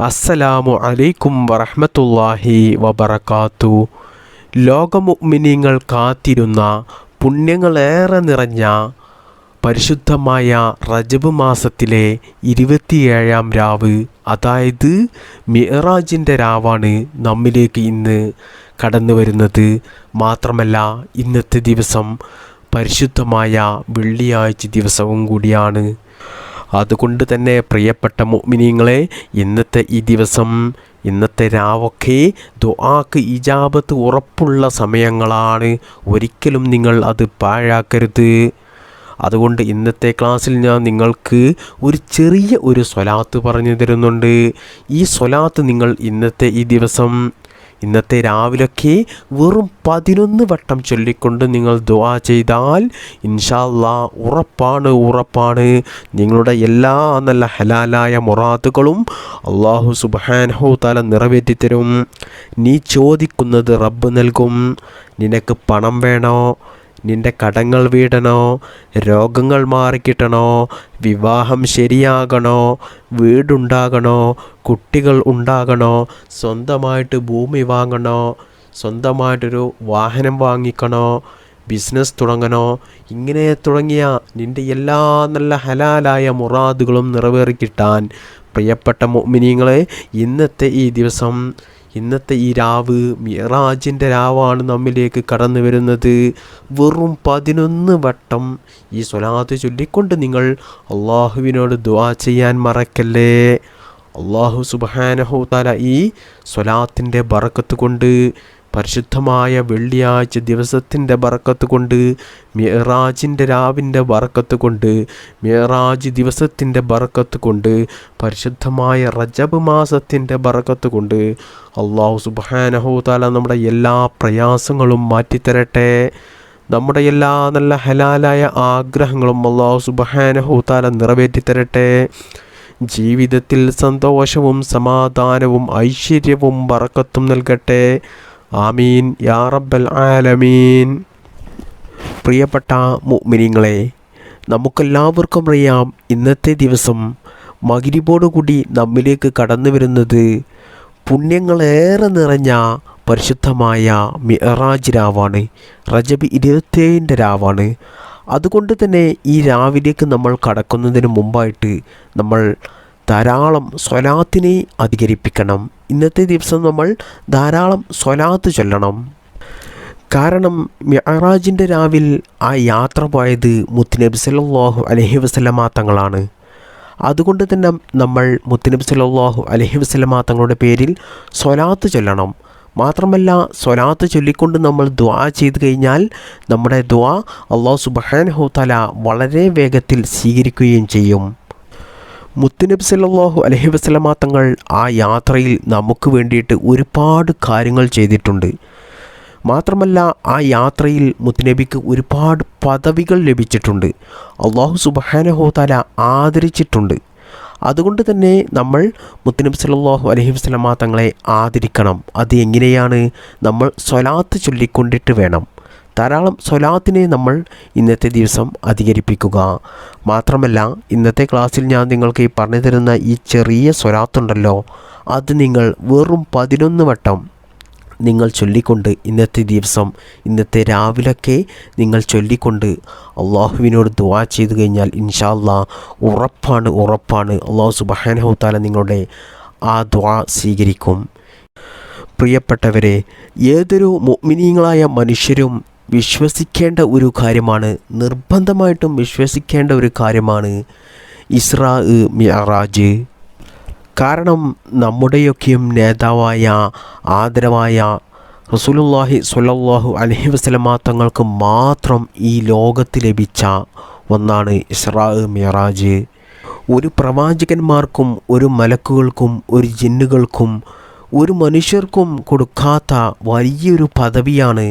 അസ്സലാമു അലൈക്കും വറഹ്മത്തുള്ളാഹി വബറക്കാത്തു ലോകമുഅ്മിനീങ്ങൾ കാത്തിരുന്ന പുണ്യങ്ങളേറെ നിറഞ്ഞ പരിശുദ്ധമായ റജബ് മാസത്തിലെ ഇരുപത്തിയേഴാം രാവ് അതായത് മിറാജിന്റെ രാവാണ് നമ്മിലേക്ക് ഇന്ന് കടന്നു വരുന്നത്. മാത്രമല്ല ഇന്നത്തെ ദിവസം പരിശുദ്ധമായ വെള്ളിയാഴ്ച ദിവസവും കൂടിയാണ്. അതുകൊണ്ട് തന്നെ പ്രിയപ്പെട്ട മുഅ്മിനീങ്ങളെ ഇന്നത്തെ ഈ ദിവസം ഇന്നത്തെ രാവൊക്കെ ദുആക്ക് ഇജാബത്ത് ഉറപ്പുള്ള സമയങ്ങളാണ്. ഒരിക്കലും നിങ്ങൾ അത് പാഴാക്കരുത്. അതുകൊണ്ട് ഇന്നത്തെ ക്ലാസ്സിൽ ഞാൻ നിങ്ങൾക്ക് ഒരു ചെറിയ ഒരു സ്വലാത്ത് പറഞ്ഞു തരുന്നുണ്ട്. ഈ സ്വലാത്ത് നിങ്ങൾ ഇന്നത്തെ ഈ ദിവസം ഇന്നത്തെ രാവിലൊക്കെ വെറും പതിനൊന്ന് വട്ടം ചൊല്ലിക്കൊണ്ട് നിങ്ങൾ ദുവാ ചെയ്താൽ ഇൻഷാല്ലാ ഉറപ്പാണ് ഉറപ്പാണ്. നിങ്ങളുടെ എല്ലാ നല്ല ഹലാലായ മൊറാത്തുകളും അള്ളാഹു സുബാൻഹു താല നിറവേറ്റിത്തരും നീ ചോദിക്കുന്നത് റബ്ബ് നൽകും. നിനക്ക് പണം വേണോ? നിന്റെ കടങ്ങൾ വീടണോ? രോഗങ്ങൾ മാറിക്കിട്ടണോ? വിവാഹം ശരിയാകണോ? വീടുണ്ടാകണോ? കുട്ടികൾ ഉണ്ടാകണോ? സ്വന്തമായിട്ട് ഭൂമി വാങ്ങണോ? സ്വന്തമായിട്ടൊരു വാഹനം വാങ്ങിക്കണോ? ബിസിനസ് തുടങ്ങണോ? ഇങ്ങനെ തുടങ്ങിയ നിന്റെ എല്ലാ നല്ല ഹലാലായ മുറാദുകളും നിറവേറിക്കിട്ടാൻ പ്രിയപ്പെട്ട മിനിങ്ങളെ ഇന്നത്തെ ഈ ദിവസം ഇന്നത്തെ ഈ രാവ് മിറാജിന്റെ രാവാണ് നമ്മിലേക്ക് കടന്നു വരുന്നത്. വെറും പതിനൊന്ന് വട്ടം ഈ സ്വലാത്ത് ചൊല്ലിക്കൊണ്ട് നിങ്ങൾ അള്ളാഹുവിനോട് ദുവാ ചെയ്യാൻ മറക്കല്ലേ? അള്ളാഹു സുബാനഹു താല ഈ സ്വലാത്തിന്റെ ബറക്കത്ത് കൊണ്ട് പരിശുദ്ധമായ വെള്ളിയാഴ്ച ദിവസത്തിന്റെ ബറക്കത്ത് കൊണ്ട് മിറാജിന്റെ രാവിന്റെ ബറക്കത്ത് കൊണ്ട് മിറാജ് ദിവസത്തിന്റെ ബറക്കത്ത് കൊണ്ട് പരിശുദ്ധമായ റജബ് മാസത്തിന്റെ ബറക്കത്ത് കൊണ്ട് അള്ളാഹു സുബാനഹു താല നമ്മുടെ എല്ലാ പ്രയാസങ്ങളും മാറ്റിത്തരട്ടെ. നമ്മുടെ എല്ലാ നല്ല ഹലാലായ ആഗ്രഹങ്ങളും അള്ളാഹു സുബാനഹു താല നിറവേറ്റിത്തരട്ടെ. ജീവിതത്തിൽ സന്തോഷവും സമാധാനവും ഐശ്വര്യവും വറക്കത്തും നൽകട്ടെ. ആമീൻ. യാ റബ്ബൽ ആലമീൻ. പ്രിയപ്പെട്ട മുഅ്മിനീങ്ങളെ നമുക്കെല്ലാവർക്കും അറിയാം ഇന്നത്തെ ദിവസം മകിരിബോടുകൂടി നമ്മിലേക്ക് കടന്നു വരുന്നത് പുണ്യങ്ങളേറെ നിറഞ്ഞ പരിശുദ്ധമായ മിറാജ് രാവാണ്. റജബ് ഇരുപത്തേഴിന്റെ രാവാണ്. അതുകൊണ്ട് തന്നെ ഈ രാവിലേക്ക് നമ്മൾ കടക്കുന്നതിന് മുമ്പായിട്ട് നമ്മൾ ധാരാളം സ്വലാത്തിനെ അധികരിപ്പിക്കണം. ഇന്നത്തെ ദിവസം നമ്മൾ ധാരാളം സ്വലാത്ത് ചൊല്ലണം. കാരണം മിഅറാജിന്റെ രാവിൽ ആ യാത്ര പോയത് മുത്തുനബി സല്ലല്ലാഹു അലഹി വസല്ലമ തങ്ങളാണ്. അതുകൊണ്ട് തന്നെ നമ്മൾ മുത്തുനബി സല്ലല്ലാഹു അലഹി വസല്ലമ തങ്ങളുടെ പേരിൽ സ്വലാത്ത് ചൊല്ലണം. മാത്രമല്ല സ്വലാത്ത് ചൊല്ലിക്കൊണ്ട് നമ്മൾ ദ്വാ ചെയ്ത് കഴിഞ്ഞാൽ നമ്മുടെ ദ്വാ അള്ളാഹു സുബ്ഹാനഹു തല വളരെ വേഗത്തിൽ സ്വീകരിക്കുകയും ചെയ്യും. മുത്തുനബി സല്ലാഹു അലഹി വസല്ലമ തങ്ങൾ ആ യാത്രയിൽ നമുക്ക് വേണ്ടിയിട്ട് ഒരുപാട് കാര്യങ്ങൾ ചെയ്തിട്ടുണ്ട്. മാത്രമല്ല ആ യാത്രയിൽ മുത്തുനബിക്ക് ഒരുപാട് പദവികൾ ലഭിച്ചിട്ടുണ്ട്. അള്ളാഹു സുബാനഹോ തല ആദരിച്ചിട്ടുണ്ട്. അതുകൊണ്ട് തന്നെ നമ്മൾ മുത്തുനബി സല്ലല്ലാഹു അലഹി വസല്ലമ തങ്ങളെ ആദരിക്കണം. അത് എങ്ങനെയാണ്? നമ്മൾ സ്വലാത്ത് ചൊല്ലിക്കൊണ്ടിട്ട് വേണം. ധാരാളം സ്വലാത്തിനെ നമ്മൾ ഇന്നത്തെ ദിവസം അധികരിപ്പിക്കുക. മാത്രമല്ല ഇന്നത്തെ ക്ലാസ്സിൽ ഞാൻ നിങ്ങൾക്ക് ഈ പറഞ്ഞു തരുന്ന ഈ ചെറിയ സ്വലാത്തുണ്ടല്ലോ അത് നിങ്ങൾ വെറും പതിനൊന്ന് വട്ടം നിങ്ങൾ ചൊല്ലിക്കൊണ്ട് ഇന്നത്തെ ദിവസം ഇന്നത്തെ രാവിലൊക്കെ നിങ്ങൾ ചൊല്ലിക്കൊണ്ട് അള്ളാഹുവിനോട് ദുവാ ചെയ്തു കഴിഞ്ഞാൽ ഇൻഷാല്ലാ ഉറപ്പാണ് ഉറപ്പാണ്. അള്ളാഹു സുബാനഹുത്താല നിങ്ങളുടെ ആ ദ്വാ സ്വീകരിക്കും. പ്രിയപ്പെട്ടവരെ ഏതൊരു മുഅ്മിനീങ്ങളായ മനുഷ്യരും വിശ്വസിക്കേണ്ട ഒരു കാര്യമാണ് നിർബന്ധമായിട്ടും വിശ്വസിക്കേണ്ട ഒരു കാര്യമാണ് ഇസ്രാ മിഅറാജ്. കാരണം നമ്മുടെയൊക്കെയും നേതാവായ ആദരവായ റസൂലുള്ളാഹി സുല്ലാഹു അലഹി വസല്ലമ തങ്ങൾക്ക് മാത്രം ഈ ലോകത്ത് ലഭിച്ച ഒന്നാണ് ഇസ്രാ മിറാജ് ഒരു പ്രവാചകന്മാർക്കും ഒരു മലക്കുകൾക്കും ഒരു ജിന്നുകൾക്കും ഒരു മനുഷ്യർക്കും കൊടുക്കാത്ത വലിയൊരു പദവിയാണ്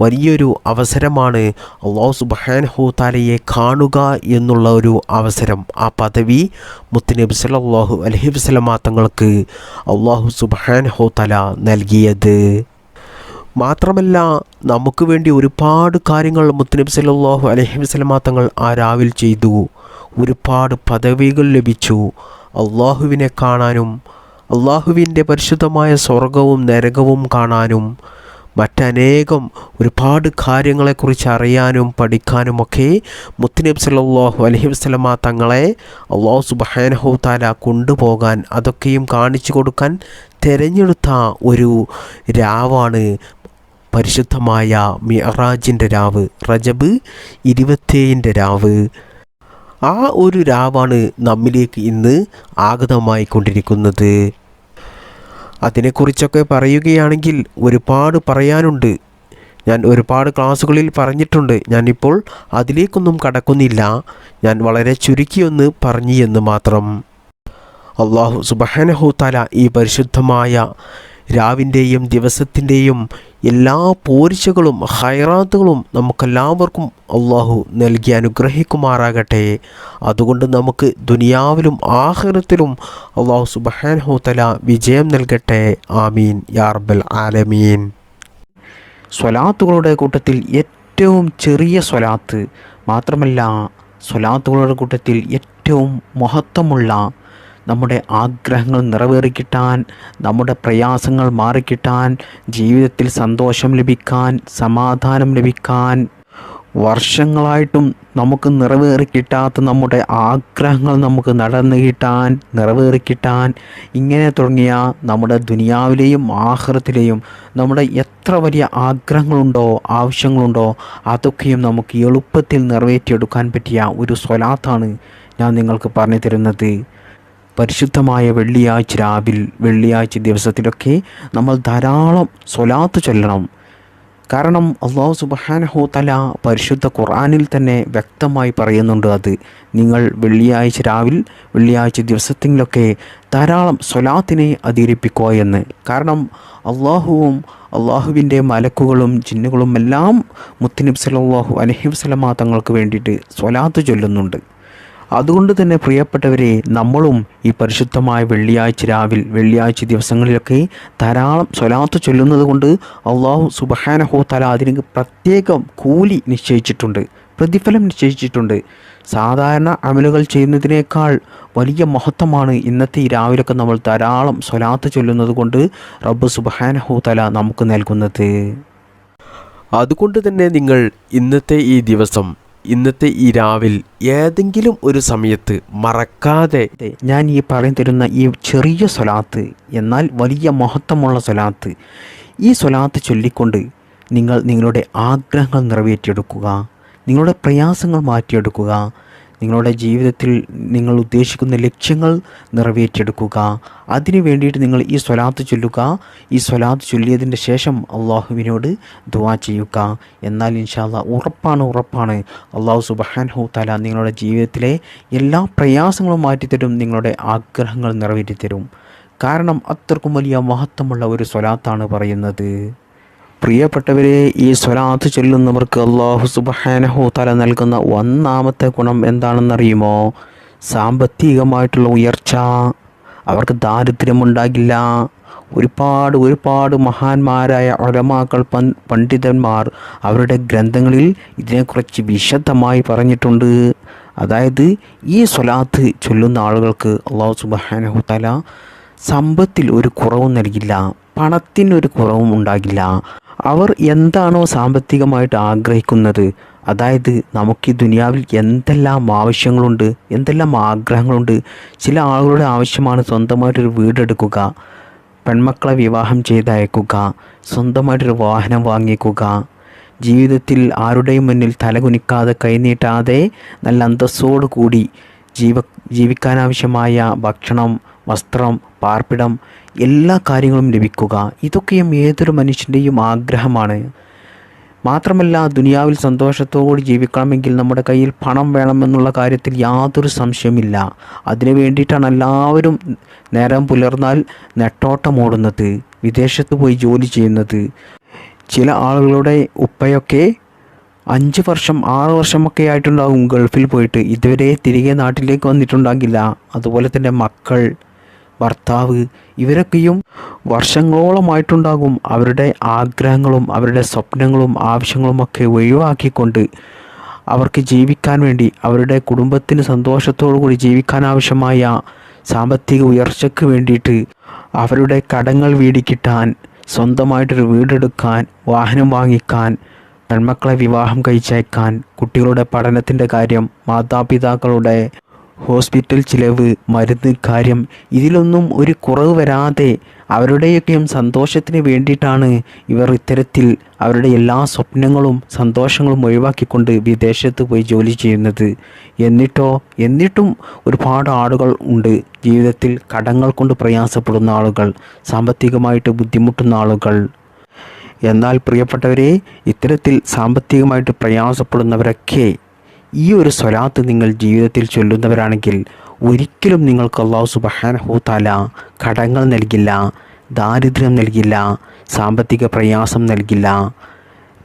വലിയൊരു അവസരമാണ് അള്ളാഹു സുബാൻഹു താലയെ കാണുക എന്നുള്ള ഒരു അവസരം. ആ പദവി മുത്തുനബി സലാഹു അലഹി വസല്ലമ തങ്ങൾക്ക് അള്ളാഹു സുബാൻഹു തല നൽകിയത്. മാത്രമല്ല നമുക്ക് വേണ്ടി ഒരുപാട് കാര്യങ്ങൾ മുത്തുനബി സല്ലല്ലാഹു അലഹി വസല്ലമ തങ്ങൾ ആ രാവിൽ ചെയ്തു. ഒരുപാട് പദവികൾ ലഭിച്ചു. അള്ളാഹുവിനെ കാണാനും അള്ളാഹുവിന്റെ പരിശുദ്ധമായ സ്വർഗവും നരകവും കാണാനും മറ്റനേകം ഒരുപാട് കാര്യങ്ങളെക്കുറിച്ച് അറിയാനും പഠിക്കാനുമൊക്കെ മുത്തനബ് സല്ലല്ലാഹു അലഹി വസ്ലമ തങ്ങളെ അള്ളാഹു സുബ്ഹാനഹു താല കൊണ്ടുപോകാൻ അതൊക്കെയും കാണിച്ചു കൊടുക്കാൻ തിരഞ്ഞെടുത്ത ഒരു രാവാണ് പരിശുദ്ധമായ മിറാജിന്റെ രാവ് റജബ് ഇരുപത്തേഴിന്റെ രാവ്. ആ ഒരു രാവാണ് നമ്മിലേക്ക് ഇന്ന് ആഗതമായി കൊണ്ടിരിക്കുന്നത് അതിനെക്കുറിച്ചൊക്കെ പറയുകയാണെങ്കിൽ ഒരുപാട് പറയാനുണ്ട്. ഞാൻ ഒരുപാട് ക്ലാസ്സുകളിൽ പറഞ്ഞിട്ടുണ്ട്. ഞാനിപ്പോൾ അതിലേക്കൊന്നും കടക്കുന്നില്ല. ഞാൻ വളരെ ചുരുക്കിയൊന്ന് പറഞ്ഞു എന്ന് മാത്രം. അള്ളാഹു സുബഹാനഹു തല ഈ പരിശുദ്ധമായ രാവിന്റെയും ദിവസത്തിന്റെയും എല്ലാ പോരിശകളും ഹൈറാത്തുകളും നമുക്കെല്ലാവർക്കും അള്ളാഹു നൽകി അനുഗ്രഹിക്കുമാറാകട്ടെ. അതുകൊണ്ട് നമുക്ക് ദുനിയാവിലും ആഹ്റത്തിലും അള്ളാഹു സുബഹാനഹു തല വിജയം നൽകട്ടെ. ആമീൻ. യാർബൽ ആലമീൻ. സ്വലാത്തുകളുടെ കൂട്ടത്തിൽ ഏറ്റവും ചെറിയ സ്വലാത്ത് മാത്രമല്ല സ്വലാത്തുകളുടെ കൂട്ടത്തിൽ ഏറ്റവും മഹത്വമുള്ള നമ്മുടെ ആഗ്രഹങ്ങൾ നിറവേറിക്കിട്ടാൻ നമ്മുടെ പ്രയാസങ്ങൾ മാറിക്കിട്ടാൻ ജീവിതത്തിൽ സന്തോഷം ലഭിക്കാൻ സമാധാനം ലഭിക്കാൻ വർഷങ്ങളായിട്ടും നമുക്ക് നിറവേറിക്കിട്ടാത്ത നമ്മുടെ ആഗ്രഹങ്ങൾ നമുക്ക് നടന്നു കിട്ടാൻ നിറവേറിക്കിട്ടാൻ ഇങ്ങനെ തുടങ്ങിയ നമ്മുടെ ദുനിയാവിലെയും ആഹ്റത്തിലെയും നമ്മുടെ എത്ര വലിയ ആഗ്രഹങ്ങളുണ്ടോ ആവശ്യങ്ങളുണ്ടോ അതൊക്കെയും നമുക്ക് എളുപ്പത്തിൽ നിറവേറ്റിയെടുക്കാൻ പറ്റിയ ഒരു സ്വലാത്താണ് ഞാൻ നിങ്ങൾക്ക് പറഞ്ഞു തരുന്നത് പരിശുദ്ധമായ വെള്ളിയാഴ്ച രാവിൽ വെള്ളിയാഴ്ച ദിവസത്തിലൊക്കെ നമ്മൾ ധാരാളം സ്വലാത്ത് ചൊല്ലണം. കാരണം അള്ളാഹു സുബഹാനഹു തല പരിശുദ്ധ ഖുർആനിൽ തന്നെ വ്യക്തമായി പറയുന്നുണ്ട് അത്. നിങ്ങൾ വെള്ളിയാഴ്ച രാവിൽ വെള്ളിയാഴ്ച ദിവസത്തിലൊക്കെ ധാരാളം സ്വലാത്തിനെ അധികരിപ്പിക്കുക എന്ന്. കാരണം അള്ളാഹുവും അള്ളാഹുവിന്റെ മലക്കുകളും ജിന്നുകളും എല്ലാം മുത്തനബ് സലാഹു തങ്ങൾക്ക് വേണ്ടിയിട്ട് സ്വലാത്ത് ചൊല്ലുന്നുണ്ട്. അതുകൊണ്ട് തന്നെ പ്രിയപ്പെട്ടവരെ നമ്മളും ഈ പരിശുദ്ധമായ വെള്ളിയാഴ്ച രാവിൽ വെള്ളിയാഴ്ച ദിവസങ്ങളിലൊക്കെ ധാരാളം സ്വലാത്ത് ചൊല്ലുന്നത് കൊണ്ട് അള്ളാഹു സുബഹാനഹോ തല അതിന് പ്രത്യേകം കൂലി നിശ്ചയിച്ചിട്ടുണ്ട് പ്രതിഫലം നിശ്ചയിച്ചിട്ടുണ്ട്. സാധാരണ അമലുകൾ ചെയ്യുന്നതിനേക്കാൾ വലിയ മഹത്വമാണ് ഇന്നത്തെ ഈ രാവിലൊക്കെ നമ്മൾ ധാരാളം സ്വലാത്ത് ചൊല്ലുന്നത് കൊണ്ട് റബ്ബ് സുബഹാനഹോ തല നമുക്ക് നൽകുന്നത്. അതുകൊണ്ട് തന്നെ നിങ്ങൾ ഇന്നത്തെ ഈ ദിവസം ഇന്നത്തെ ഈ രാവിൽ ഏതെങ്കിലും ഒരു സമയത്ത് മറക്കാതെ ഞാൻ ഈ പറഞ്ഞു തരുന്ന ഈ ചെറിയ സ്വലാത്ത് എന്നാൽ വലിയ മഹത്വമുള്ള സ്വലാത്ത് ഈ സ്വലാത്ത് ചൊല്ലിക്കൊണ്ട് നിങ്ങൾ നിങ്ങളുടെ ആഗ്രഹങ്ങൾ നിറവേറ്റിയെടുക്കുക നിങ്ങളുടെ പ്രയാസങ്ങൾ മാറ്റിയെടുക്കുക നിങ്ങളുടെ ജീവിതത്തിൽ നിങ്ങൾ ഉദ്ദേശിക്കുന്ന ലക്ഷ്യങ്ങൾ നിറവേറ്റെടുക്കുക അതിനു വേണ്ടിയിട്ട് നിങ്ങൾ ഈ സ്വലാത്ത് ചൊല്ലുക. ഈ സ്വലാത്ത് ചൊല്ലിയതിന്റെ ശേഷം അള്ളാഹുവിനോട് ദുവാ ചെയ്യുക. എന്നാൽ ഇൻഷാല്ല ഉറപ്പാണ് ഉറപ്പാണ്. അള്ളാഹു സുബഹാൻ ഹു തല നിങ്ങളുടെ ജീവിതത്തിലെ എല്ലാ പ്രയാസങ്ങളും മാറ്റിത്തരും നിങ്ങളുടെ ആഗ്രഹങ്ങൾ നിറവേറ്റിത്തരും. കാരണം അത്രക്കും വലിയ മഹത്വമുള്ള ഒരു സ്വലാത്താണ് പറയുന്നത്. പ്രിയപ്പെട്ടവരെ ഈ സ്വലാത്ത് ചൊല്ലുന്നവർക്ക് അള്ളാഹു സുബഹാനഹു തല നൽകുന്ന ഒന്നാമത്തെ ഗുണം എന്താണെന്നറിയുമോ? സാമ്പത്തികമായിട്ടുള്ള ഉയർച്ച. അവർക്ക് ദാരിദ്ര്യമുണ്ടാകില്ല. ഒരുപാട് ഒരുപാട് മഹാന്മാരായ ഒലമാക്കൾ പണ്ഡിതന്മാർ അവരുടെ ഗ്രന്ഥങ്ങളിൽ ഇതിനെക്കുറിച്ച് വിശദമായി പറഞ്ഞിട്ടുണ്ട്. അതായത് ഈ സ്വലാത്ത് ചൊല്ലുന്ന ആളുകൾക്ക് അള്ളാഹു സുബഹാനഹു തല സമ്പത്തിൽ ഒരു കുറവും നൽകില്ല. പണത്തിനൊരു കുറവും ഉണ്ടാകില്ല. അവർ എന്താണോ സാമ്പത്തികമായിട്ട് ആഗ്രഹിക്കുന്നത്. അതായത് നമുക്ക് ഈ ദുനിയാവിൽ എന്തെല്ലാം ആവശ്യങ്ങളുണ്ട് എന്തെല്ലാം ആഗ്രഹങ്ങളുണ്ട് ചില ആളുകളുടെ ആവശ്യമാണ് സ്വന്തമായിട്ടൊരു വീടെടുക്കുക പെൺമക്കളെ വിവാഹം ചെയ്തയക്കുക സ്വന്തമായിട്ടൊരു വാഹനം വാങ്ങിക്കുക ജീവിതത്തിൽ ആരുടെയും മുന്നിൽ തലകുനിക്കാതെ കൈനീട്ടാതെ നല്ല അന്തസ്സോടു കൂടി ജീവ ജീവിക്കാനാവശ്യമായ ഭക്ഷണം വസ്ത്രം പാർപ്പിടം എല്ലാ കാര്യങ്ങളും ലഭിക്കുക. ഇതൊക്കെയും ഏതൊരു മനുഷ്യന്റെയും ആഗ്രഹമാണ്. മാത്രമല്ല ദുനിയാവിൽ സന്തോഷത്തോടെ ജീവിക്കണമെങ്കിൽ നമ്മുടെ കയ്യിൽ പണം വേണമെന്നുള്ള കാര്യത്തിൽ യാതൊരു സംശയമില്ല അതിനു വേണ്ടിയിട്ടാണ് എല്ലാവരും നേരം പുലർന്നാൽ നെട്ടോട്ടമോടുന്നത് വിദേശത്ത് പോയി ജോലി ചെയ്യുന്നത്. ചില ആളുകളുടെ ഉപ്പയൊക്കെ അഞ്ച് വർഷം ആറ് വർഷമൊക്കെ ആയിട്ടുണ്ടാകും ഗൾഫിൽ പോയിട്ട്. ഇതുവരെ തിരികെ നാട്ടിലേക്ക് വന്നിട്ടുണ്ടാകില്ല. അതുപോലെ തന്നെ മക്കൾ ഭർത്താവ് ഇവരൊക്കെയും വർഷങ്ങളോളമായിട്ടുണ്ടാകും അവരുടെ ആഗ്രഹങ്ങളും അവരുടെ സ്വപ്നങ്ങളും ആവശ്യങ്ങളുമൊക്കെ ഒഴിവാക്കിക്കൊണ്ട് അവർക്ക് ജീവിക്കാൻ വേണ്ടി അവരുടെ കുടുംബത്തിന് സന്തോഷത്തോടു കൂടി ജീവിക്കാൻ ആവശ്യമായ സാമ്പത്തിക ഉയർച്ചയ്ക്ക് വേണ്ടിയിട്ട് അവരുടെ കടങ്ങൾ വീടിക്കിട്ടാൻ സ്വന്തമായിട്ടൊരു വീടെടുക്കാൻ വാഹനം വാങ്ങിക്കാൻ പെൺമക്കളെ വിവാഹം കഴിച്ചയക്കാൻ കുട്ടികളുടെ പഠനത്തിന്റെ കാര്യം മാതാപിതാക്കളുടെ ഹോസ്പിറ്റൽ ചിലവ് മരുന്ന് കാര്യം ഇതിലൊന്നും ഒരു കുറവ് വരാതെ അവരുടെയൊക്കെയും സന്തോഷത്തിന് വേണ്ടിയിട്ടാണ് ഇവർ ഇത്തരത്തിൽ അവരുടെ എല്ലാ സ്വപ്നങ്ങളും സന്തോഷങ്ങളും ഒഴിവാക്കിക്കൊണ്ട് വിദേശത്ത് പോയി ജോലി ചെയ്യുന്നത്. എന്നിട്ടോ എന്നിട്ടും ഒരുപാട് ആളുകൾ ഉണ്ട് ജീവിതത്തിൽ കടങ്ങൾ കൊണ്ട് പ്രയാസപ്പെടുന്ന ആളുകൾ സാമ്പത്തികമായിട്ട് ബുദ്ധിമുട്ടുന്ന ആളുകൾ. എന്നാൽ പ്രിയപ്പെട്ടവരെ ഇത്തരത്തിൽ സാമ്പത്തികമായിട്ട് പ്രയാസപ്പെടുന്നവരൊക്കെ ഈ ഒരു സ്വലാത്ത് നിങ്ങൾ ജീവിതത്തിൽ ചൊല്ലുന്നവരാണെങ്കിൽ ഒരിക്കലും നിങ്ങൾക്ക് അള്ളാഹു സുബഹാനഹൂത്താല താല കടങ്ങൾ നൽകില്ല ദാരിദ്ര്യം നൽകില്ല സാമ്പത്തിക പ്രയാസം നൽകില്ല.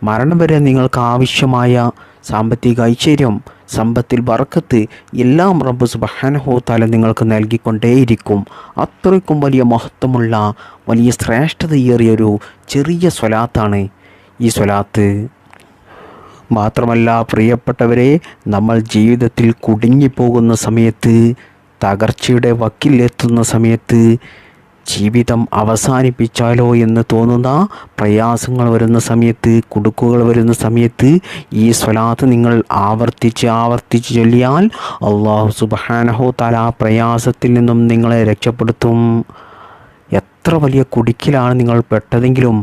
മരണം വരെ നിങ്ങൾക്ക് ആവശ്യമായ സാമ്പത്തിക ഐശ്വര്യം സമ്പത്തിൽ വറക്കത്ത് എല്ലാം റബ്ബ് സുബഹാനഹൂത്താല താല നിങ്ങൾക്ക് നൽകിക്കൊണ്ടേയിരിക്കും. അത്രയ്ക്കും വലിയ മഹത്വമുള്ള വലിയ ശ്രേഷ്ഠതയേറിയൊരു ചെറിയ സ്വലാത്താണ് ഈ സ്വലാത്ത്. മാത്രമല്ല പ്രിയപ്പെട്ടവരെ നമ്മൾ ജീവിതത്തിൽ കുടുങ്ങിപ്പോകുന്ന സമയത്ത് തകർച്ചയുടെ വക്കിലെത്തുന്ന സമയത്ത് ജീവിതം അവസാനിപ്പിച്ചാലോ എന്ന് തോന്നുന്ന പ്രയാസങ്ങൾ വരുന്ന സമയത്ത് കുടുക്കുകൾ വരുന്ന സമയത്ത് ഈ സ്വലാത്ത് നിങ്ങൾ ആവർത്തിച്ച് ആവർത്തിച്ച് ചൊല്ലിയാൽ അള്ളാഹു സുബാനഹോ തല ആ പ്രയാസത്തിൽ നിന്നും നിങ്ങളെ രക്ഷപ്പെടുത്തും. എത്ര വലിയ കുടുക്കിലാണ് നിങ്ങൾ പെട്ടതെങ്കിലും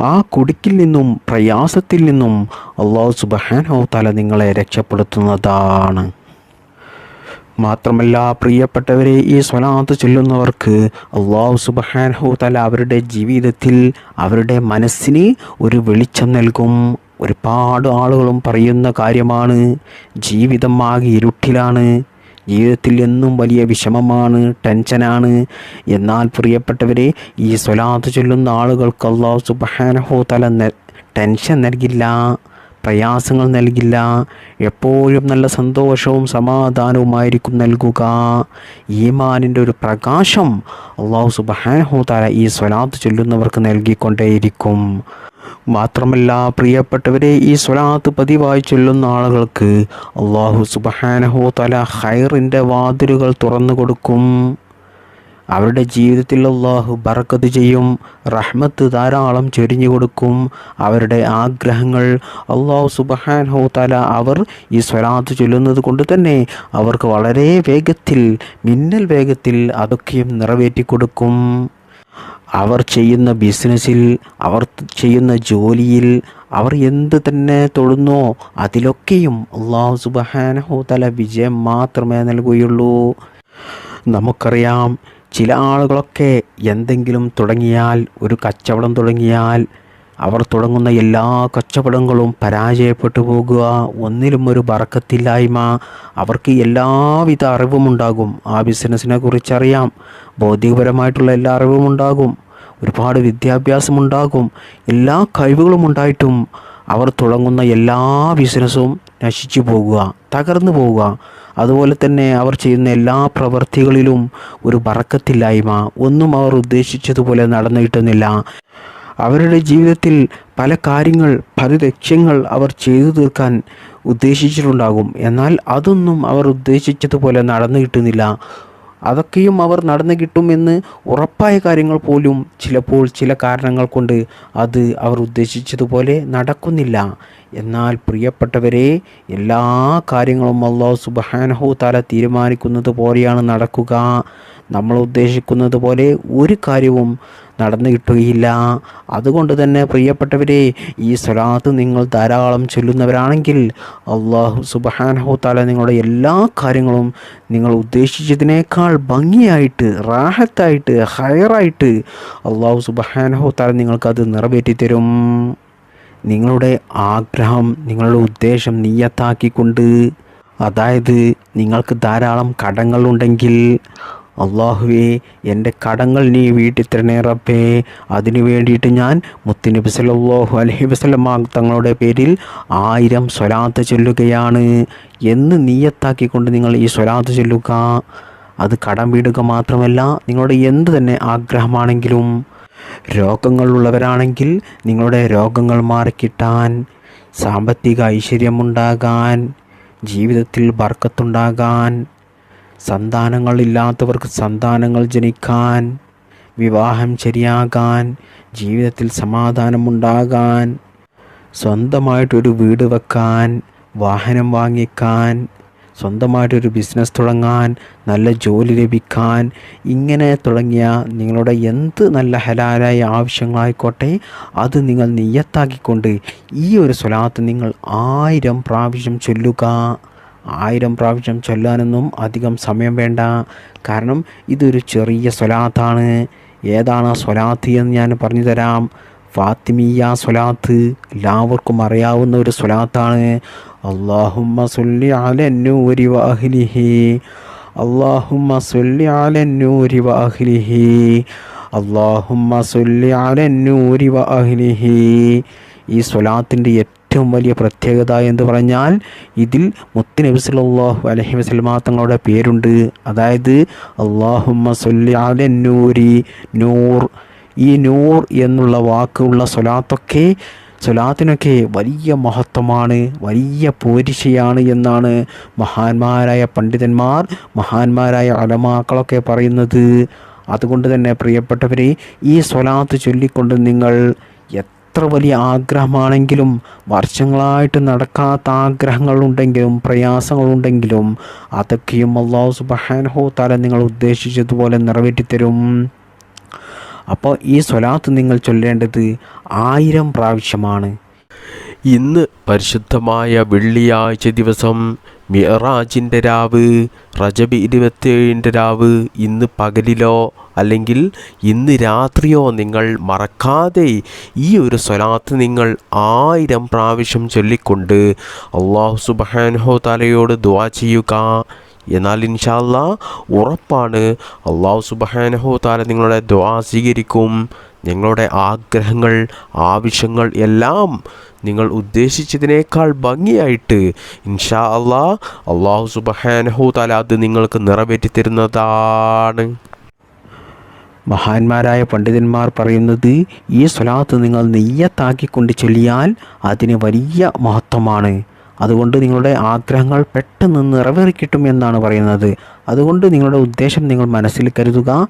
ആ കുടുക്കിൽ നിന്നും പ്രയാസത്തിൽ നിന്നും അള്ളാഹു സുബഹാനോ തല നിങ്ങളെ രക്ഷപ്പെടുത്തുന്നതാണ്. മാത്രമല്ല പ്രിയപ്പെട്ടവരെ ഈ സ്വലാത്ത് ചൊല്ലുന്നവർക്ക് അള്ളാഹു സുബഹാനഹു തല അവരുടെ ജീവിതത്തിൽ അവരുടെ മനസ്സിന് ഒരു വെളിച്ചം നൽകും. ഒരുപാട് ആളുകളും പറയുന്ന കാര്യമാണ് ജീവിതം ആകെ ഇരുട്ടിലാണ്. ജീവിതത്തിൽ എന്നും വലിയ വിഷമമാണ് ടെൻഷനാണ്. എന്നാൽ പ്രിയപ്പെട്ടവരെ ഈ സ്വലാത്ത് ചൊല്ലുന്ന ആളുകൾക്ക് അള്ളാഹു സുബാനഹോ തല ടെൻഷൻ നൽകില്ല പ്രയാസങ്ങൾ നൽകില്ല. എപ്പോഴും നല്ല സന്തോഷവും സമാധാനവുമായിരിക്കും നൽകുക. ഈമാനിന്റെ ഒരു പ്രകാശം അള്ളാഹു സുബാനഹോ തല ഈ സ്വലാത്ത് ചൊല്ലുന്നവർക്ക് നൽകിക്കൊണ്ടേയിരിക്കും. മാത്രമല്ല പ്രിയപ്പെട്ടവരെ ഈ സ്വലാത്ത് പതിവായി ചൊല്ലുന്ന ആളുകൾക്ക് അള്ളാഹു സുബഹാനഹോ തല ഹൈറിന്റെ വാതിലുകൾ തുറന്നു കൊടുക്കും. അവരുടെ ജീവിതത്തിൽ അള്ളാഹു ബറക്കത്ത് ചെയ്യും റഹ്മത്ത് ധാരാളം ചൊരിഞ്ഞു കൊടുക്കും. അവരുടെ ആഗ്രഹങ്ങൾ അള്ളാഹു സുബഹാനഹോ തല അവർ ഈ സ്വലാത്ത് ചൊല്ലുന്നത് കൊണ്ട് തന്നെ അവർക്ക് വളരെ വേഗത്തിൽ മിന്നൽ വേഗത്തിൽ അതൊക്കെയും നിറവേറ്റി കൊടുക്കും അവർ ചെയ്യുന്ന ബിസിനസ്സിൽ അവർ ചെയ്യുന്ന ജോലിയിൽ അവർ എന്ത് തന്നെ തൊഴുന്നോ അതിലൊക്കെയും അള്ളാഹു സുബഹാനഹു തല വിജയം മാത്രമേ നൽകുകയുള്ളൂ. നമുക്കറിയാം ചില ആളുകളൊക്കെ എന്തെങ്കിലും തുടങ്ങിയാൽ ഒരു കച്ചവടം തുടങ്ങിയാൽ അവർ തുടങ്ങുന്ന എല്ലാ കച്ചവടങ്ങളും പരാജയപ്പെട്ടു പോകുക ഒന്നിലും ഒരു ബറക്കത്തില്ലായ്മ അവർക്ക് എല്ലാവിധ അറിവും ഉണ്ടാകും. ആ ബിസിനസ്സിനെ കുറിച്ചറിയാം. ബൗദ്ധികപരമായിട്ടുള്ള എല്ലാ അറിവും ഉണ്ടാകും. ഒരുപാട് വിദ്യാഭ്യാസം ഉണ്ടാകും. എല്ലാ കഴിവുകളും ഉണ്ടായിട്ടും അവർ തുടങ്ങുന്ന എല്ലാ ബിസിനസ്സും നശിച്ചു പോകുക തകർന്നു പോവുക അതുപോലെ തന്നെ അവർ ചെയ്യുന്ന എല്ലാ പ്രവൃത്തികളിലും ഒരു ബറക്കത്തില്ലായ്മ ഒന്നും അവർ ഉദ്ദേശിച്ചതുപോലെ നടന്നു കിട്ടുന്നില്ല അവരുടെ ജീവിതത്തിൽ പല കാര്യങ്ങൾ പല ലക്ഷ്യങ്ങൾ അവർ ചെയ്തു തീർക്കാൻ ഉദ്ദേശിച്ചിട്ടുണ്ടാകും. എന്നാൽ അതൊന്നും അവർ ഉദ്ദേശിച്ചതുപോലെ നടന്നു കിട്ടുന്നില്ല. അതൊക്കെയും അവർ നടന്നു കിട്ടുമെന്ന് ഉറപ്പായ കാര്യങ്ങൾ പോലും ചിലപ്പോൾ ചില കാരണങ്ങൾ കൊണ്ട് അത് അവർ ഉദ്ദേശിച്ചതുപോലെ നടക്കുന്നില്ല. എന്നാൽ പ്രിയപ്പെട്ടവരെ എല്ലാ കാര്യങ്ങളും അള്ളാഹു സുബഹാനഹു താല തീരുമാനിക്കുന്നത് പോലെയാണ് നടക്കുക. നമ്മൾ ഉദ്ദേശിക്കുന്നത് പോലെ ഒരു കാര്യവും നടന്നു കിട്ടുകയില്ല. അതുകൊണ്ട് തന്നെ പ്രിയപ്പെട്ടവരെ ഈ സ്വലാത്ത് നിങ്ങൾ ധാരാളം ചൊല്ലുന്നവരാണെങ്കിൽ അള്ളാഹു സുബഹാനഹു താല നിങ്ങളുടെ എല്ലാ കാര്യങ്ങളും നിങ്ങൾ ഉദ്ദേശിച്ചതിനേക്കാൾ ഭംഗിയായിട്ട് റാഹത്തായിട്ട് ഹയറായിട്ട് അള്ളാഹു സുബഹാനഹു താല നിങ്ങൾക്കത് നിറവേറ്റി തരും നിങ്ങളുടെ ആഗ്രഹം നിങ്ങളുടെ ഉദ്ദേശം നീയത്താക്കിക്കൊണ്ട് അതായത് നിങ്ങൾക്ക് ധാരാളം കടങ്ങളുണ്ടെങ്കിൽ അള്ളാഹുവേ എന്റെ കടങ്ങൾ നീ വീട്ടിൽ റബ്ബേ. അതിനു വേണ്ടിയിട്ട് ഞാൻ മുത്തുനബി സല്ലാഹു അലഹി വസ്ലമാ തങ്ങളുടെ പേരിൽ ആയിരം സ്വലാത്ത് ചൊല്ലുകയാണ് എന്ന് നീയത്താക്കിക്കൊണ്ട് നിങ്ങൾ ഈ സ്വലാത്ത് ചൊല്ലുക. അത് കടം വീടുക മാത്രമല്ല നിങ്ങളുടെ എന്ത് തന്നെ ആഗ്രഹമാണെങ്കിലും രോഗങ്ങളുള്ളവരാണെങ്കിൽ നിങ്ങളുടെ രോഗങ്ങൾ മാറിക്കിട്ടാൻ സാമ്പത്തിക ഐശ്വര്യമുണ്ടാകാൻ ജീവിതത്തിൽ ബർക്കത്തുണ്ടാകാൻ സന്താനങ്ങളില്ലാത്തവർക്ക് സന്താനങ്ങൾ ജനിക്കാൻ വിവാഹം ശരിയാകാൻ ജീവിതത്തിൽ സമാധാനമുണ്ടാകാൻ സ്വന്തമായിട്ടൊരു വീട് വെക്കാൻ വാഹനം വാങ്ങിക്കാൻ സ്വന്തമായിട്ടൊരു ബിസിനസ് തുടങ്ങാൻ നല്ല ജോലി ലഭിക്കാൻ ഇങ്ങനെ തുടങ്ങിയ നിങ്ങളുടെ എന്ത് നല്ല ഹലാലായ ആവശ്യങ്ങളായിക്കോട്ടെ അത് നിങ്ങൾ നിയ്യത്താക്കിക്കൊണ്ട് ഈ ഒരു സ്വലാത്ത് നിങ്ങൾ ആയിരം പ്രാവശ്യം ചൊല്ലുക. ആയിരം പ്രാവശ്യം ചൊല്ലാനൊന്നും അധികം സമയം വേണ്ട. കാരണം ഇതൊരു ചെറിയ സ്വലാത്താണ്. ഏതാണ് സ്വലാത്ത് എന്ന് ഞാൻ പറഞ്ഞു തരാം. ഫാത്തിമിയ സ്വലാത്ത് എല്ലാവർക്കും അറിയാവുന്ന ഒരു സ്വലാത്താണ്. അള്ളാഹുമ്മ സുല്ലി അലന്നൂരി വാഹിലിഹി അള്ളാഹുമ്മ സുല്ലി അലന്നൂരി വാഹിലിഹി അള്ളാഹുമ്മ സുല്ലി അലന്നൂരി വാഹിലിഹി ഈ സ്വലാത്തിന്റെ ഏറ്റവും വലിയ പ്രത്യേകത എന്ന് പറഞ്ഞാൽ ഇതിൽ മുത്തുനബി സല്ലല്ലാഹു അലൈഹി വസല്ലമ തങ്ങളുടെ പേരുണ്ട്. അതായത് അള്ളാഹുമ്മ സൊല്ലി നൂർ. ഈ നൂർ എന്നുള്ള വാക്കുള്ള സ്വലാത്തൊക്കെ സ്വലാത്തിനൊക്കെ വലിയ മഹത്വമാണ് വലിയ പോരിശയാണ് എന്നാണ് മഹാന്മാരായ പണ്ഡിതന്മാർ മഹാന്മാരായ അലമാക്കളൊക്കെ പറയുന്നത്. അതുകൊണ്ട് തന്നെ പ്രിയപ്പെട്ടവരെ ഈ സ്വലാത്ത് ചൊല്ലിക്കൊണ്ട് നിങ്ങൾ എത്ര വലിയ ആഗ്രഹമാണെങ്കിലും വർഷങ്ങളായിട്ട് നടക്കാത്ത ആഗ്രഹങ്ങളുണ്ടെങ്കിലും പ്രയാസങ്ങളുണ്ടെങ്കിലും അതൊക്കെയും അള്ളാഹു സുബഹാനഹോ താല നിങ്ങൾ ഉദ്ദേശിച്ചതുപോലെ നിറവേറ്റിത്തരും. അപ്പോൾ ഈ സ്വലാത്ത് നിങ്ങൾ ചൊല്ലേണ്ടത് ആയിരം പ്രാവശ്യമാണ്. ഇന്ന് പരിശുദ്ധമായ വെള്ളിയാഴ്ച ദിവസം മിറാജിന്റെ രാവ് റജബ് ഇരുപത്തിയേഴിന്റെ രാവ് ഇന്ന് പകലിലോ അല്ലെങ്കിൽ ഇന്ന് രാത്രിയോ നിങ്ങൾ മറക്കാതെ ഈ ഒരു സ്വലാത്ത് നിങ്ങൾ ആയിരം പ്രാവശ്യം ചൊല്ലിക്കൊണ്ട് അള്ളാഹു സുബാൻഹോ തലയോട് ദുവാ ചെയ്യുക. എന്നാൽ ഇൻഷാല്ല ഉറപ്പാണ് അള്ളാഹു സുബഹാനഹോ താല നിങ്ങളുടെ ദ്വാ സ്വീകരിക്കും. നിങ്ങളുടെ ആഗ്രഹങ്ങൾ ആവശ്യങ്ങൾ എല്ലാം നിങ്ങൾ ഉദ്ദേശിച്ചതിനേക്കാൾ ഭംഗിയായിട്ട് ഇൻഷാ അള്ളാ അള്ളാഹു സുബഹാനഹു തല അത് നിങ്ങൾക്ക് നിറവേറ്റി തരുന്നതാണ്. മഹാന്മാരായ പണ്ഡിതന്മാർ പറയുന്നത് ഈ സ്വലാത്ത് നിങ്ങൾ നെയ്യത്താക്കിക്കൊണ്ട് ചൊല്ലിയാൽ അതിന് വലിയ മഹത്വമാണ്. അതുകൊണ്ട് നിങ്ങളുടെ ആഗ്രഹങ്ങൾ പെട്ടെന്ന് നിറവേറിക്കിട്ടും എന്നാണ് പറയുന്നത്. അതുകൊണ്ട് നിങ്ങളുടെ ഉദ്ദേശം നിങ്ങൾ മനസ്സിൽ കരുതുക.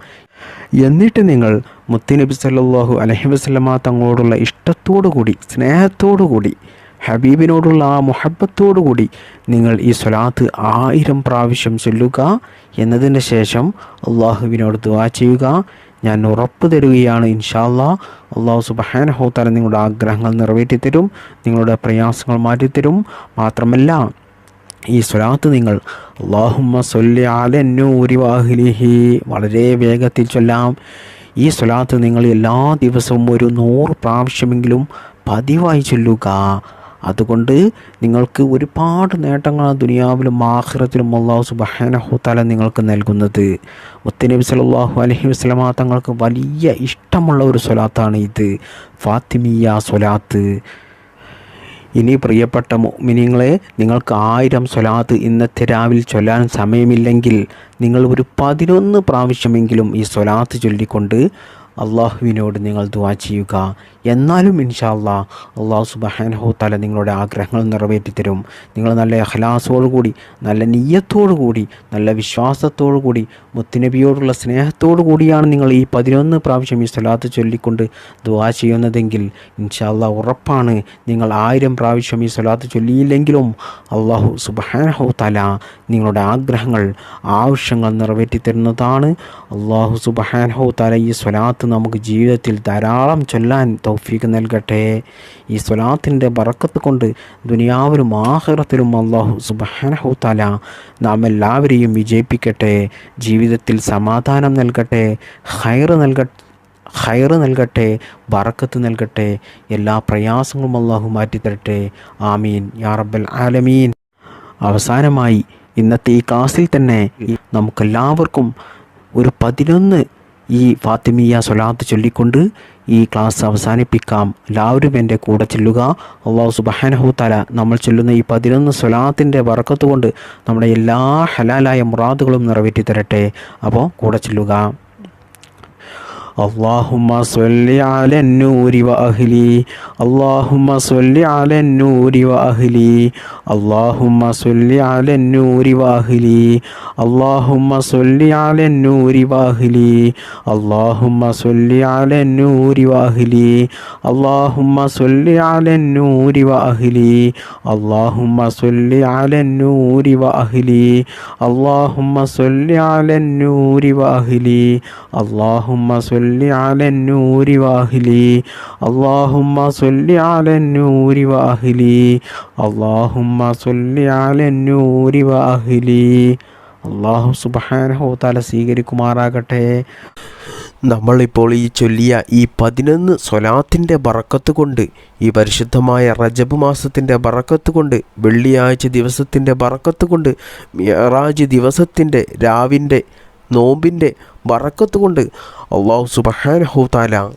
എന്നിട്ട് നിങ്ങൾ മുത്തുനബി സല്ലാഹു അലഹി വസല്ലമ തങ്ങളോടുള്ള ഇഷ്ടത്തോടു കൂടി സ്നേഹത്തോടു കൂടി ഹബീബിനോടുള്ള ആ മുഹബത്തോടു കൂടി നിങ്ങൾ ഈ സ്വലാത്ത് ആയിരം പ്രാവശ്യം ചൊല്ലുക. എന്നതിന് ശേഷം അള്ളാഹുവിനോട് ദുവാ ചെയ്യുക. ഞാൻ ഉറപ്പ് തരുകയാണ് ഇൻഷാല്ലാ അള്ളാഹു സുബഹാനഹോ ഹോത്താല നിങ്ങളുടെ ആഗ്രഹങ്ങൾ നിറവേറ്റിത്തരും നിങ്ങളുടെ പ്രയാസങ്ങൾ മാറ്റിത്തരും. മാത്രമല്ല ഈ സ്വലാത്ത് നിങ്ങൾ അള്ളാഹുമ്മ സൊല്ലി വാഹിലിഹി വളരെ വേഗത്തിൽ ചൊല്ലാം. ഈ സ്വലാത്ത് നിങ്ങൾ എല്ലാ ദിവസവും ഒരു നൂറ് പ്രാവശ്യമെങ്കിലും പതിവായി ചൊല്ലുക. അതുകൊണ്ട് നിങ്ങൾക്ക് ഒരുപാട് നേട്ടങ്ങളാണ് ദുനിയാവിലും ആഖിറത്തിലും അള്ളാഹു സുബഹാനഹു തല നിങ്ങൾക്ക് നൽകുന്നത്. മുത്തനബി സലാഹു അലഹി വസല്ലമ തങ്ങൾക്ക് വലിയ ഇഷ്ടമുള്ള ഒരു സ്വലാത്താണ് ഇത്. ഫാത്തിമിയ സ്വലാത്ത്. ഇനി പ്രിയപ്പെട്ട മിനിങ്ങളെ നിങ്ങൾക്ക് ആയിരം സ്വലാത്ത് ഇന്നത്തെ രാവിലെ ചൊല്ലാൻ സമയമില്ലെങ്കിൽ നിങ്ങൾ ഒരു പതിനൊന്ന് പ്രാവശ്യമെങ്കിലും ഈ സ്വലാത്ത് ചൊല്ലിക്കൊണ്ട് അള്ളാഹുവിനോട് നിങ്ങൾ ദുവാ ചെയ്യുക. എന്നാലും ഇൻഷാല്ലാ അള്ളാഹു സുബഹാനഹു തല നിങ്ങളുടെ ആഗ്രഹങ്ങൾ നിറവേറ്റി തരും നിങ്ങൾ നല്ല അഹ്ലാസോടു കൂടി നല്ല നീയത്തോടു കൂടി നല്ല വിശ്വാസത്തോടു കൂടി മുത്തുനബിയോടുള്ള സ്നേഹത്തോടു കൂടിയാണ് നിങ്ങൾ ഈ പതിനൊന്ന് പ്രാവശ്യം ഈ സ്വലാത്ത് ചൊല്ലിക്കൊണ്ട് ദുവാ ചെയ്യുന്നതെങ്കിൽ ഇൻഷാല്ലാ ഉറപ്പാണ് നിങ്ങൾ ആയിരം പ്രാവശ്യം ഈ സ്വലാത്ത് ചൊല്ലിയില്ലെങ്കിലും അള്ളാഹു സുബഹാനഹു തല നിങ്ങളുടെ ആഗ്രഹങ്ങൾ ആവശ്യങ്ങൾ നിറവേറ്റി തരുന്നതാണ് അള്ളാഹു സുബഹാനഹു തല ഈ സ്വലാത്ത് നമുക്ക് ജീവിതത്തിൽ ധാരാളം ചൊല്ലാൻ തൗഫീക്ക് നൽകട്ടെ. ഈ സ്വലാത്തിന്റെ ബറക്കത്ത് കൊണ്ട് ദുനിയാവിലും ആഹ്റത്തിലും അള്ളാഹു സുബഹാനഹു തല നാം എല്ലാവരെയും വിജയിപ്പിക്കട്ടെ. ജീവിതത്തിൽ സമാധാനം നൽകട്ടെ. ഹൈറ് നൽകട്ടെ ഹൈറ് നൽകട്ടെ. ബറക്കത്ത് നൽകട്ടെ. എല്ലാ പ്രയാസങ്ങളും അള്ളാഹു മാറ്റിത്തരട്ടെ. ആമീൻ. യാ റബ്ബൽ ആലമീൻ. അവസാനമായി ഇന്നത്തെ ഈ ക്ലാസ്സിൽ തന്നെ നമുക്കെല്ലാവർക്കും ഒരു പതിനൊന്ന് ഈ ഫാത്തിമിയ സ്വലാത്ത് ചൊല്ലിക്കൊണ്ട് ഈ ക്ലാസ് അവസാനിപ്പിക്കാം. എല്ലാവരും എന്റെ കൂടെ ചെല്ലുക. അള്ളാഹു സുബഹാനഹു തല നമ്മൾ ചൊല്ലുന്ന ഈ പതിനൊന്ന് സ്വലാത്തിന്റെ വറക്കത്ത് കൊണ്ട് നമ്മുടെ എല്ലാ ഹലാലായ മുറാദുകളും നിറവേറ്റി തരട്ടെ അപ്പോൾ കൂടെ ചെല്ലുക. اللهم صل على النور وأهلي اللهم صل على النور وأهلي اللهم صل على النور وأهلي اللهم صل على النور وأهلي اللهم صل على النور وأهلي اللهم صل على النور وأهلي اللهم صل على النور وأهلي اللهم صل على النور وأهلي اللهم صل സൊല്ലി അലന്നൂരി വാഹിലി. അള്ളാഹുമ്മ സൊല്ലി അലന്നൂരി വാഹിലി. അള്ളാഹുമ്മ സൊല്ലി അലന്നൂരി വാഹിലി. അള്ളാഹു സുബാനഹോ തല സ്വീകരിക്കുമാറാകട്ടെ. നമ്മളിപ്പോൾ ഈ ചൊല്ലിയ ഈ പതിനൊന്ന് സ്വലാത്തിന്റെ ബറക്കത്ത് കൊണ്ട് ഈ പരിശുദ്ധമായ റജബ് മാസത്തിന്റെ ബറക്കത്ത് കൊണ്ട് വെള്ളിയാഴ്ച ദിവസത്തിന്റെ ബറക്കത്ത് കൊണ്ട് മിയറാജ് ദിവസത്തിന്റെ രാവിന്റെ നോമ്പിന്റെ ബറക്കത്ത് കൊണ്ട് അള്ളാഹു താല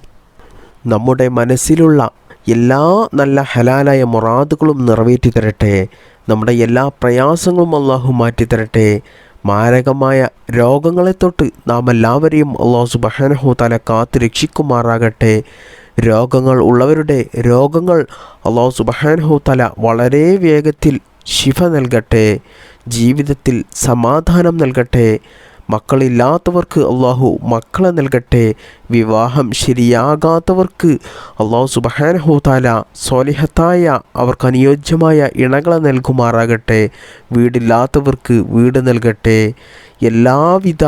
നമ്മുടെ മനസ്സിലുള്ള എല്ലാ നല്ല ഹലാലായ മുറാദുകളും നിറവേറ്റി തരട്ടെ. നമ്മുടെ എല്ലാ പ്രയാസങ്ങളും അള്ളാഹു മാറ്റി തരട്ടെ. മാരകമായ രോഗങ്ങളെ തൊട്ട് നാം എല്ലാവരെയും അള്ളാഹു സുബഹാനഹു തല കാത്ത് രക്ഷിക്കുമാറാകട്ടെ. രോഗങ്ങൾ ഉള്ളവരുടെ രോഗങ്ങൾ അള്ളാഹു സുബഹാനഹു തല വളരെ വേഗത്തിൽ ശിഫ നൽകട്ടെ. ജീവിതത്തിൽ സമാധാനം നൽകട്ടെ. മക്കളില്ലാത്തവർക്ക് അള്ളാഹു മക്കളെ നൽകട്ടെ വിവാഹം ശരിയാകാത്തവർക്ക് അള്ളാഹു സുബഹാനഹൂതാല സോലിഹത്തായ അവർക്ക് അനുയോജ്യമായ ഇണകളെ നൽകുമാറാകട്ടെ വീടില്ലാത്തവർക്ക് വീട് നൽകട്ടെ. എല്ലാവിധ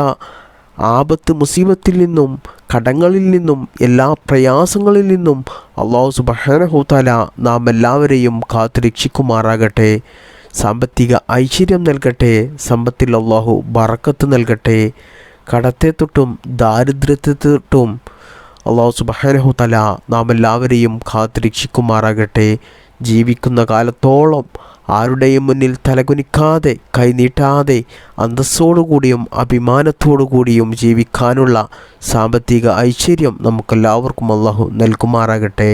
ആപത്ത് മുസീബത്തിൽ നിന്നും കടങ്ങളിൽ നിന്നും എല്ലാ പ്രയാസങ്ങളിൽ നിന്നും അള്ളാഹു സുബഹാനഹുതാല നാം എല്ലാവരെയും കാത്തു രക്ഷിക്കുമാറാകട്ടെ സാമ്പത്തിക ഐശ്വര്യം നൽകട്ടെ സമ്പത്തിൽ അള്ളാഹു ബറക്കത്ത് നൽകട്ടെ കടത്തെ തൊട്ടും ദാരിദ്ര്യത്തെ തൊട്ടും അള്ളാഹു സുബഹാനഹു തല നാം എല്ലാവരെയും കാത്തുരക്ഷിക്കുമാറാകട്ടെ. ജീവിക്കുന്ന കാലത്തോളം ആരുടെയും മുന്നിൽ തലകുനിക്കാതെ കൈനീട്ടാതെ അന്തസ്സോടുകൂടിയും അഭിമാനത്തോടുകൂടിയും ജീവിക്കാനുള്ള സാമ്പത്തിക ഐശ്വര്യം നമുക്കെല്ലാവർക്കും അള്ളാഹു നൽകുമാറാകട്ടെ.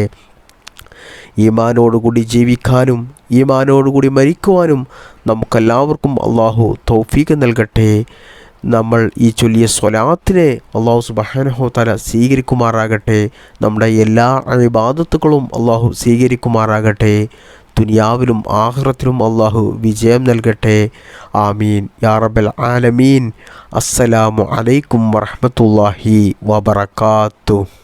ഈമാനോടുകൂടി ജീവിക്കാനും ഈമാനോടുകൂടി മരിക്കുവാനും നമുക്കെല്ലാവർക്കും അള്ളാഹു തൗഫീക്ക് നൽകട്ടെ. നമ്മൾ ഈ ചൊല്ലിയ സ്വലാത്തിനെ അള്ളാഹു സുബഹാനഹു തല സ്വീകരിക്കുമാറാകട്ടെ. നമ്മുടെ എല്ലാ അഭിബാധത്തുക്കളും അള്ളാഹു സ്വീകരിക്കുമാറാകട്ടെ. ദുനിയാവിലും ആഹ്റത്തിലും അള്ളാഹു വിജയം നൽകട്ടെ. ആമീൻ. യാറബൽ ആലമീൻ. അസ്സലാമു അലൈക്കും വറഹമത്തല്ലാഹി വബറകാതുഹു